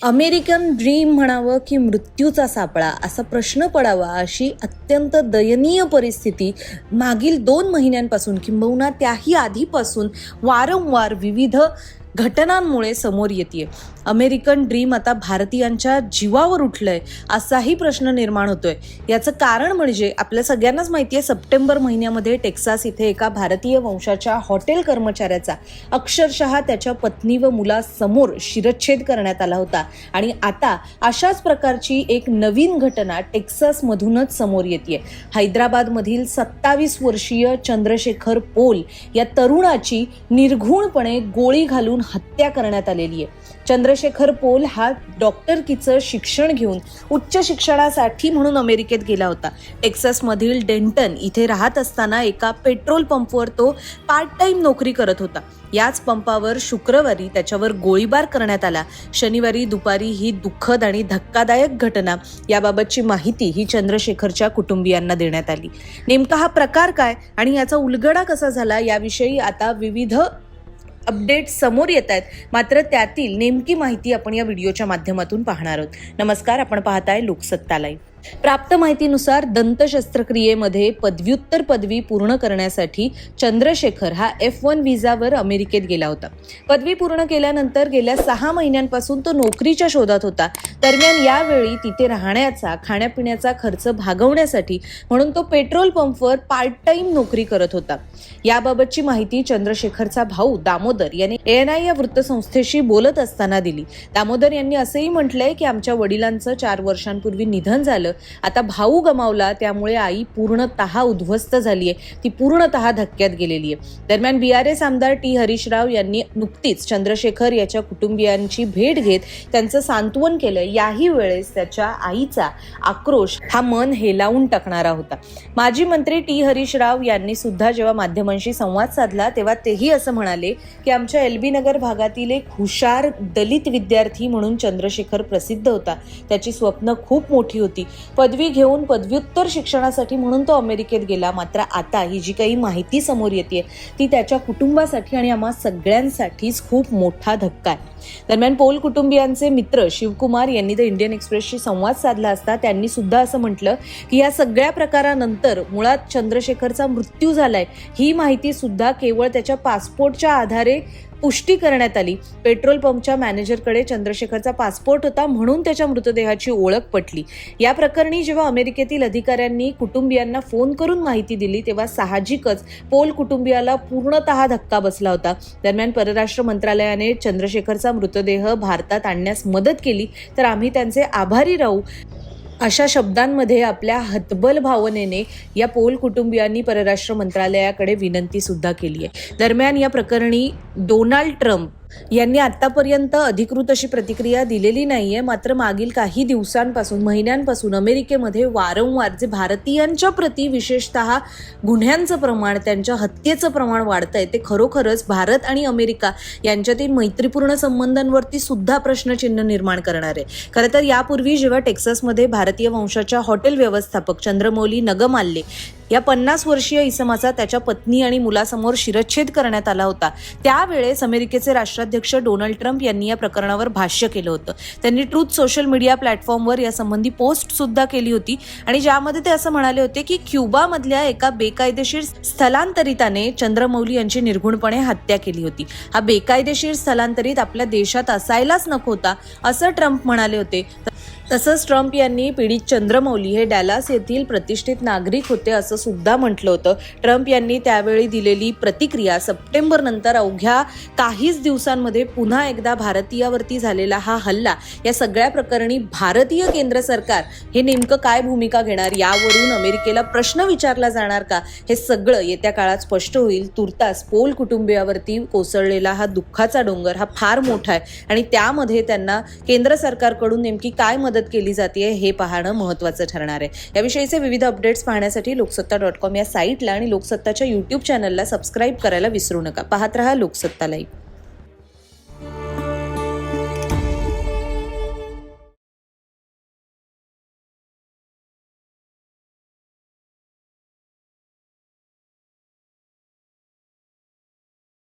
American dream म्हणावं की मृत्यूचा सापळा असा प्रश्न पडावा अशी अत्यंत दयनीय परिस्थिती मागील दोन महिन्यांपासून किंबहुना त्याही आधीपासून वारंवार विविध घटनांमुळे समोर येते अमेरिकन ड्रीम आता भारतीयांच्या जीवावर उठलंय असाही प्रश्न निर्माण होतोय. याचं कारण म्हणजे आपल्या सगळ्यांनाच माहिती आहे सप्टेंबर महिन्यामध्ये टेक्सास इथे एका भारतीय वंशाच्या हॉटेल कर्मचाऱ्याचा अक्षरशः त्याच्या पत्नी व मुलासमोर शिरच्छेद करण्यात आला होता. आणि आता अशाच प्रकारची एक नवीन घटना टेक्सासमधूनच समोर येते हैदराबादमधील सत्तावीस वर्षीय चंद्रशेखर पोल या तरुणाची निर्घुणपणे गोळी घालून हत्या करण्यात आलेली आहे. चंद्रशेखर पोल हा डॉक्टरकीचं शिक्षण घेऊन उच्च शिक्षणासाठी म्हणून अमेरिकेत गेला होता. टेक्सासमधील डेंटन इथे राहत असताना एका पेट्रोल पंपवर तो पार्ट टाइम नोकरी करत होता. याच पंपावर शुक्रवारी त्याच्यावर गोळीबार करण्यात आला. शनिवारी दुपारी ही दुःखद आणि धक्कादायक घटना याबाबतची माहिती ही चंद्रशेखरच्या कुटुंबियांना देण्यात आली. नेमका हा प्रकार काय आणि याचा उलगडा कसा झाला याविषयी आता विविध अपडेट समोर येत आहेत. मात्र त्यातील नेमकी माहिती आपण या व्हिडिओच्या माध्यमातून पाहणार आहोत. नमस्कार आपण पाहताय लोकसत्ता लाईव्ह. प्राप्त माहितीनुसार दंत शस्त्रक्रियेमध्ये पदव्युत्तर पदवी पूर्ण करण्यासाठी चंद्रशेखर हा एफ वन व्हिसावर अमेरिकेत गेला होता. पदवी पूर्ण केल्यानंतर गेल्या सहा महिन्यांपासून तो नोकरीच्या शोधात होता. दरम्यान यावेळी तिथे राहण्याचा खाण्यापिण्याचा खर्च भागवण्यासाठी म्हणून तो पेट्रोल पंपवर पार्ट टाइम नोकरी करत होता. याबाबतची माहिती चंद्रशेखरचा भाऊ दामोदर यांनी एन आय या वृत्तसंस्थेशी बोलत असताना दिली. दामोदर यांनी असंही म्हटलंय की आमच्या वडिलांचं चार वर्षांपूर्वी निधन झालं. आता भाऊ गमावला त्यामुळे आई पूर्णतः उद्ध्वस्त झाली आहे ती पूर्णतः धक्क्यात गेलेली आहे दरम्यान बी आर एस आमदार टी. हरीशराव यांनी नुकतीच चंद्रशेखर याच्या कुटुंबियांची भेट घेत त्यांचं सांत्वन केलं. याही वेळेस त्याच्या आईचा आक्रोश हा मन हेलावून टाकणारा होता. माजी मंत्री टी. हरीशराव यांनी सुद्धा जेव्हा माध्यमांशी संवाद साधला तेव्हा तेही असं म्हणाले की आमच्या एलबी नगर भागातील एक हुशार दलित विद्यार्थी म्हणून चंद्रशेखर प्रसिद्ध होता. त्याची स्वप्न खूप मोठी होती. पदवी घेऊन पदव्युत्तर शिक्षणासाठी म्हणून तो अमेरिकेत गेला. मात्र आता ही जी काही माहिती समोर येते ती त्याच्या कुटुंबासाठी आणि आम्हा सगळ्यांसाठीच खूप मोठा धक्का आहे. दरम्यान पोल कुटुंबियांचे मित्र शिवकुमार यांनी द इंडियन एक्सप्रेसशी संवाद साधला असता त्यांनी सुद्धा असं म्हटलं की या सगळ्या प्रकारानंतर मुळात चंद्रशेखरचा मृत्यू झालाय. ही माहिती सुद्धा केवळ त्याच्या पासपोर्टच्या आधारे पुष्टी करण्यात आली. पेट्रोल पंपच्या मॅनेजरकडे चंद्रशेखरचा पासपोर्ट होता म्हणून त्याच्या मृतदेहाची ओळख पटली. या प्रकरणी जेव्हा अमेरिकेतील अधिकाऱ्यांनी कुटुंबियांना फोन करून माहिती दिली तेव्हा साहजिकच पोल कुटुंबियाला पूर्णतः धक्का बसला होता. दरम्यान परराष्ट्र मंत्रालयाने चंद्रशेखरचा मृतदेह भारतात आणण्यास मदत केली. तर आम्ही त्यांचे आभारी राहू. अशा शब्दांमध्ये आपल्या हतबल भावनेने या पोल कुटुंबियांनी परराष्ट्र मंत्रालयाकडे विनंती सुद्धा केली आहे. दरम्यान या प्रकरणी डोनाल्ड ट्रम्प यांनी आतापर्यंत अधिकृत अशी प्रतिक्रिया दिलेली नाहीये. मात्र मागील काही दिवसांपासून महिन्यांपासून अमेरिकेमध्ये वारंवार जे भारतीयांच्या प्रती विशेषतः गुन्ह्यांचं प्रमाण त्यांच्या हत्येचं प्रमाण वाढतंय ते खरोखरच भारत आणि अमेरिका यांच्यातील मैत्रीपूर्ण संबंधांवरती सुद्धा प्रश्नचिन्ह निर्माण करणार आहे. खरं तर यापूर्वी जेव्हा टेक्सासमध्ये भारतीय वंशाच्या हॉटेल व्यवस्थापक चंद्रमौली नगमाल्ले या पन्नास वर्षीय इसमाचा त्याच्या पत्नी आणि मुलासमोर शिरच्छेद करण्यात आला होता. त्यावेळेस अमेरिकेचे राष्ट्राध्यक्ष डोनाल्ड ट्रम्प यांनी या प्रकरणावर भाष्य केलं होतं. त्यांनी ट्रूथ सोशल मीडिया प्लॅटफॉर्मवर यासंबंधी पोस्ट सुद्धा केली होती. आणि ज्यामध्ये ते असं म्हणाले होते की क्युबामधल्या एका बेकायदेशीर स्थलांतरिताने चंद्रमौली यांची निर्घुणपणे हत्या केली होती. हा बेकायदेशीर स्थलांतरित आपल्या देशात असायलाच नको होता असं ट्रम्प म्हणाले होते. तसंच ट्रम्प यांनी पीडित चंद्रमौली हे डॅलास येथील प्रतिष्ठित नागरिक होते असं सुद्धा म्हटलं होतं. ट्रम्प यांनी त्यावेळी दिलेली प्रतिक्रिया सप्टेंबर नंतर अवघ्या काहीच दिवसांमध्ये पुन्हा एकदा भारतीयावरती झालेला हा हल्ला या सगळ्या प्रकरणी भारतीय केंद्र सरकार हे नेमकं काय भूमिका घेणार यावरून अमेरिकेला प्रश्न विचारला जाणार का? हे सगळं येत्या काळात स्पष्ट होईल. तुर्तास पोल कुटुंबियावरती कोसळलेला हा दुःखाचा डोंगर हा फार मोठा आहे आणि त्यामध्ये त्यांना केंद्र सरकारकडून नेमकी काय मदत केली जाते हे पाहणं महत्त्वाचं ठरणार आहे. याविषयीचे विविध अपडेट्स पाहण्यासाठी लोकसत्ता डॉट कॉम या साईटला आणि लोकसत्ताच्या यूट्यूब चॅनलला सबस्क्राईब करायला विसरू नका. पाहत रहा लोकसत्ता लाईव्ह